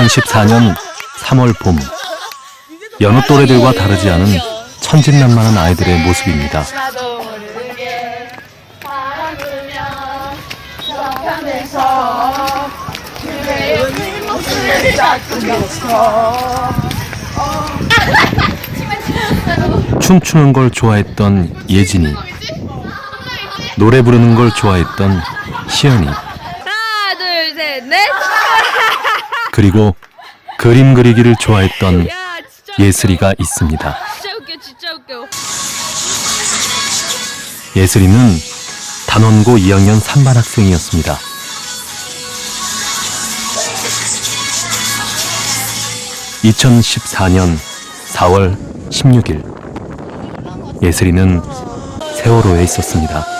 2014년 3월 봄 여느 또래들과 다르지 않은 천진난만한 아이들의 모습입니다. 춤추는 걸 좋아했던 예진이 노래 부르는 걸 좋아했던 시연이 하나 둘셋넷 그리고 그림 그리기를 좋아했던 예슬이가 있습니다. 예슬이는 단원고 2학년 3반 학생이었습니다. (2014년 4월 16일) 예슬이는 세월호에 있었습니다.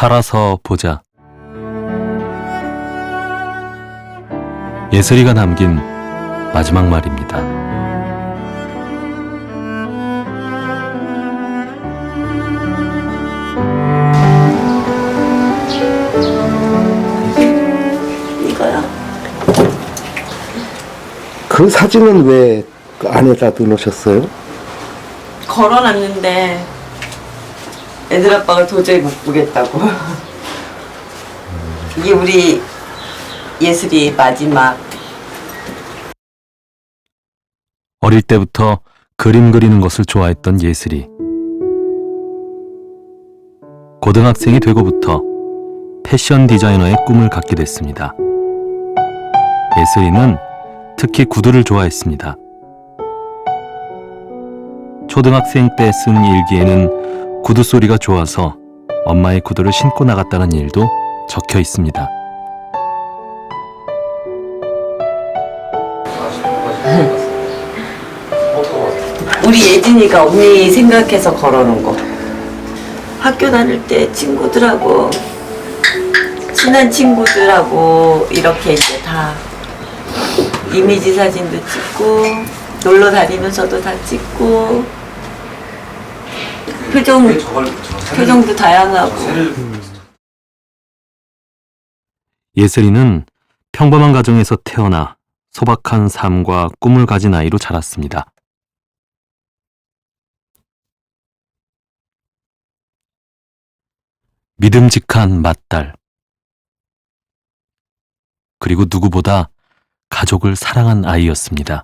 살아서 보자. 예슬이가 남긴 마지막 말입니다. 그 사진은 왜그 안에다 넣으셨어요? 걸어놨는데 애들 아빠가 도저히 못 보겠다고. 이게 우리 예슬이 마지막 어릴 때부터 그림 그리는 것을 좋아했던 예슬이. 고등학생이 되고부터 패션 디자이너의 꿈을 갖게 됐습니다. 예슬이는 특히 구두를 좋아했습니다. 초등학생 때 쓴 일기에는 구두 소리가 좋아서 엄마의 구두를 신고 나갔다는 일도 적혀 있습니다. 우리 예진이가 언니 생각해서 걸어놓은 거. 학교 다닐 때 친구들하고 친한 친구들하고 이렇게 이제 다 이미지 사진도 찍고 놀러 다니면서도 다 찍고 표정 표정도 다양하고 예슬이는 평범한 가정에서 태어나 소박한 삶과 꿈을 가진 아이로 자랐습니다. 믿음직한 맏딸. 그리고 누구보다 가족을 사랑한 아이였습니다.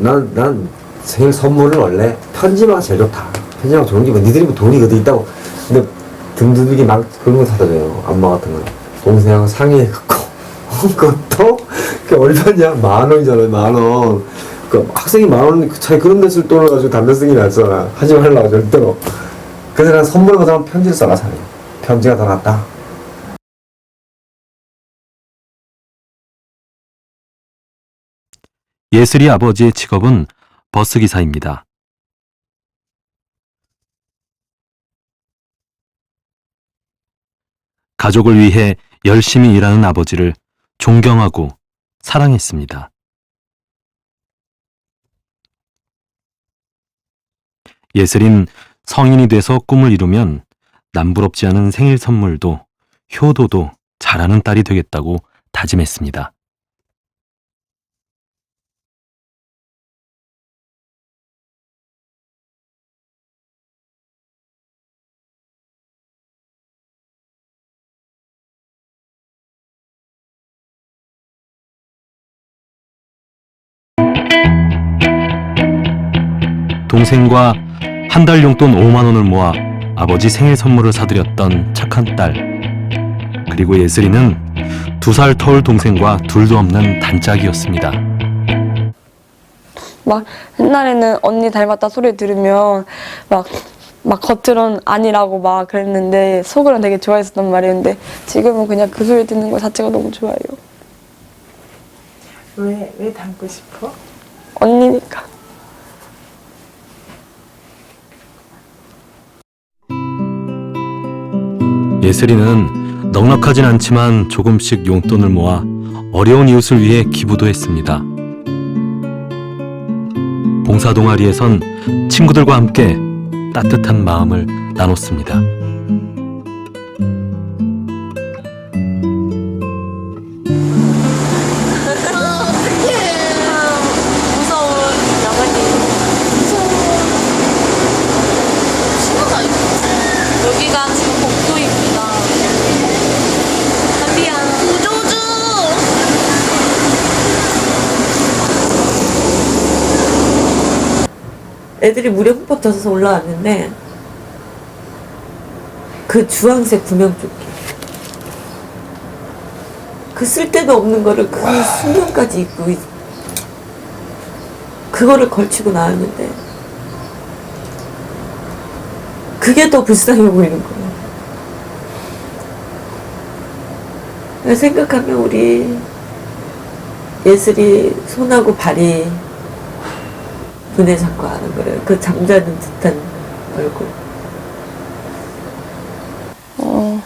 난, 난 생일 선물은 원래 편지만 제일 좋다. 편지만 좋은 게 뭐, 니들이 뭐 돈이 어디 있다고. 근데 등두들기 막 그런 거 사다 줘요. 안마 같은 거. 동생하고 상의해갖고. 그것도, 그 얼마냐? 만 원이잖아요, 만 원. 그 학생이 만 원, 차라리 그런 데 쓸 돈을 가지고 담배 쓰기 낫잖아. 하지 말라고, 절대로. 그래서 난 선물을 받으면 편지를 써라, 차라리. 편지가 더 낫다. 예슬이 아버지의 직업은 버스기사입니다. 가족을 위해 열심히 일하는 아버지를 존경하고 사랑했습니다. 예슬인 성인이 돼서 꿈을 이루면 남부럽지 않은 생일 선물도 효도도 잘하는 딸이 되겠다고 다짐했습니다. 동생과 한 달 용돈 5만 원을 모아 아버지 생일 선물을 사드렸던 착한 딸. 그리고 예슬이는 두 살 터울 동생과 둘도 없는 단짝이었습니다. 막 옛날에는 언니 닮았다 소리 들으면 막, 막 겉으론 아니라고 막 그랬는데 속으로는 되게 좋아했었단 말이었는데 지금은 그냥 그 소리 듣는 거 자체가 너무 좋아요. 왜, 왜 닮고 싶어? 언니니까. 예슬이는 넉넉하진 않지만 조금씩 용돈을 모아 어려운 이웃을 위해 기부도 했습니다. 봉사 동아리에선 친구들과 함께 따뜻한 마음을 나눴습니다. 애들이 물에 흠뻑 젖어서 올라왔는데 그 주황색 구명조끼 그 쓸데도 없는 거를 그 수면까지 입고 있- 그거를 걸치고 나왔는데 그게 더 불쌍해 보이는 거예요. 생각하면 우리 예슬이 손하고 발이 분해 잡고 하는 거래요. 그 잠자는 듯한 얼굴. 어,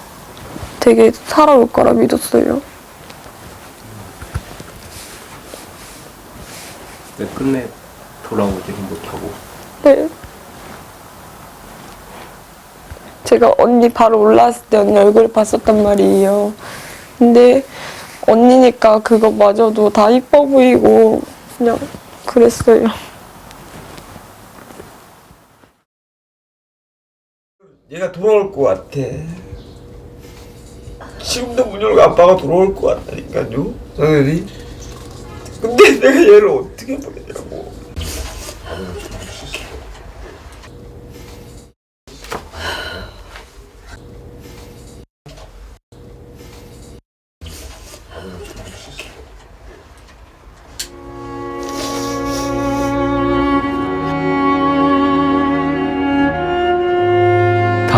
되게 살아올 거라 믿었어요. 왜 끝내 돌아오지는 못하고 네. 제가 언니 바로 올라왔을 때 언니 얼굴을 봤었단 말이에요. 근데 언니니까 그거 마저도 다 이뻐 보이고 그냥 그랬어요. 얘가 돌아올 것 같아. 지금도 문 열고 아빠가 돌아올 것 같다니까요, 당연히. 근데 내가 얘를 어떻게 보내냐고.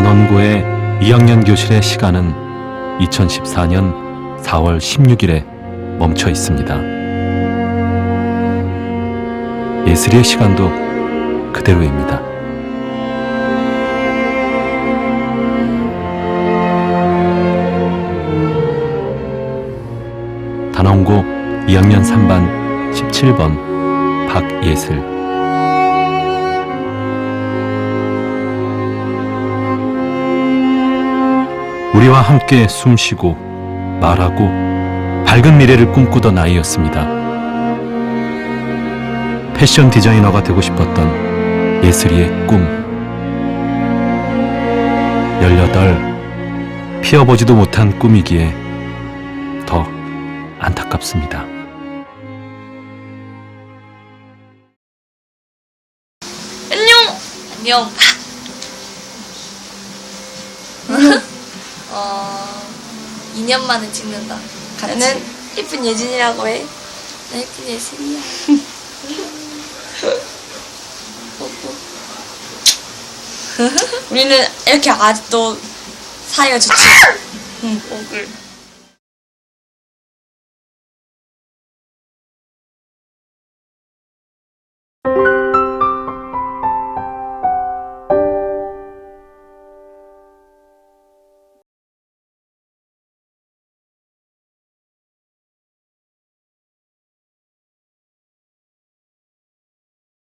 단원고의 2학년 교실의 시간은 2014년 4월 16일에 멈춰 있습니다. 예슬이의 시간도 그대로입니다. 단원고 2학년 3반 17번 박예슬 우리와 함께 숨쉬고 말하고 밝은 미래를 꿈꾸던 아이였습니다. 패션 디자이너가 되고 싶었던 예슬이의 꿈. 18, 피어보지도 못한 꿈이기에 더 안타깝습니다. 안녕! 안녕. 어, 2년 만에 찍는다. 나는 예쁜 예진이라고 해. 나 예쁜 예슬이야. 우리는 이렇게 아직도 사이가 좋지. 오글.